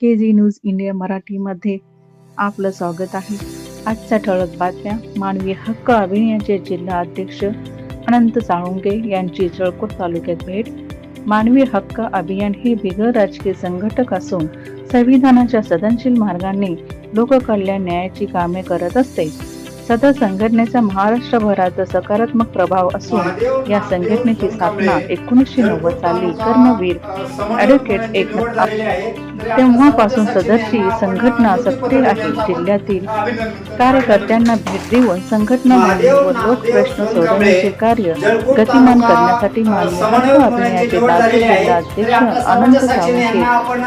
के G news India मराठीमध्ये आपलं स्वागत आहे. आजच्या ठळक बातम्या मानवी हक्क अभियानाचे जिल्हा अध्यक्ष अनंत साळुंगे यांची जळकोट तालुक्यात भेट. मानवी हक्क अभियान हे बिगर राजकीय संघटक असून संविधानाच्या सदनशील मार्गाने लोककल्याण न्यायाची कामे करत असते. सदर संघटनेचा महाराष्ट्रभरात सकारात्मक प्रभाव असून या संघटनेची स्थापना एकोणीसशे नव्वद साली कर्मवीर ॲडव्होकेट एकनाथ तेव्हापासून सदरची संघटना सक्रिय आहे. जिल्ह्यातील कार्यकर्त्यांना भेट देऊन संघटना व लोक प्रश्न सोडवण्याचे कार्य गतिमान करण्यासाठी लातूर जिल्हा अध्यक्ष आनंद सावंके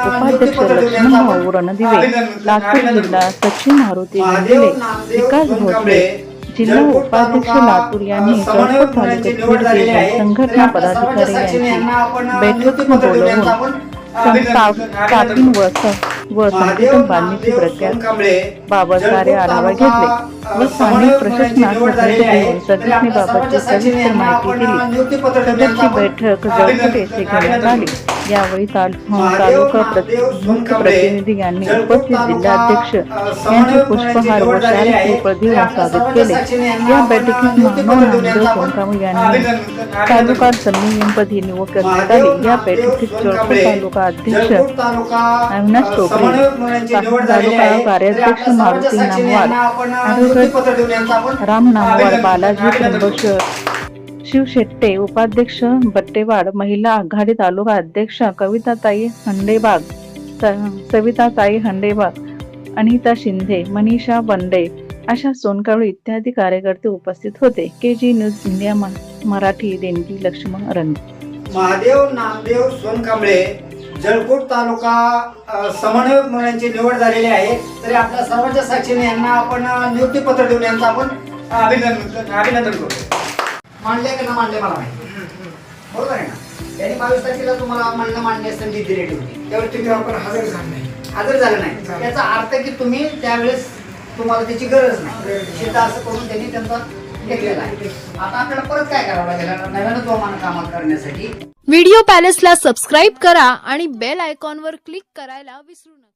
उपाध्यक्ष लक्ष्मणभाऊ रणदिवे लातूर जिल्हा सचिव मारुती वेंदिले विकास भोसले जिल्हा उपाध्यक्ष लातूर यांनी जळकोट तालुक्यात भेट देऊन संघटना पदाधिकारी बैठक बोलवून स्थापन व स- व संघटन बांधणीची प्रक्रिया बाबत कार्य आढावा घेतले. व स्थानिक प्रशासनास संघटनेबाबतची सविस्तर माहिती दिली. सदरची बैठक जळकोट येथे घेण्यात आली. यावेळी ताल- तालुका मुख्य प्रतिनिधी यांनी उपस्थित जिल्हाध्यक्ष यांचे पुष्पहार व शाल देऊन स्वागत केले. या बैठकीत सोनकाम यांनी तालुका संमेलनपदी निवड करण्यात आली. या बैठकीत जळकोट तालुका अध्यक्ष अविनाश टोपरे तालुका कार्याध्यक्ष मारुती नामवार राम नामवार बालाजी त्र्यंबश शिव शेट्टे उपाध्यक्ष बट्टेवाड महिला आघाडी तालुका अध्यक्ष कविताताई हंडेबाग सविताताई हंडेबाग अनिता शिंदे मनीषा बंडे अशा सोनकावळी इत्यादी कार्यकर्ते उपस्थित होते. K G news India Marathi देणगी लक्ष्मण रंग महादेव नामदेव सोनकांबळे जळकोट तालुका समन्वयक म्हणून यांची निवड झालेली आहे. तरी आपल्या सर्वांच्या साक्षीने यांना आपण नियुक्तीपत्र देऊन यांचं आपण अभिनंदन अभिनंदन करू मांडले का ना मांडले मला माहिती बरोबर आहे ना? त्यांनी बावीस तारखेला तुम्हाला मांडणं मांडण्यास संधी दिलेली होती. त्यावेळी तुम्ही आपण हजर झाले नाही. हजर झाले नाही. त्याचा अर्थ की तुम्ही त्यावेळेस तुम्हाला त्याची गरज नाही. शेत असं करून त्यांनी त्यांचा घेतलेला आहे. आता आपल्याला परत काय करावं लागेल? नव्यानं जोमान कामात करण्यासाठी. व्हिडिओ पॅलेसला सबस्क्राईब करा आणि बेल आयकॉनवर क्लिक करायला विसरू नका.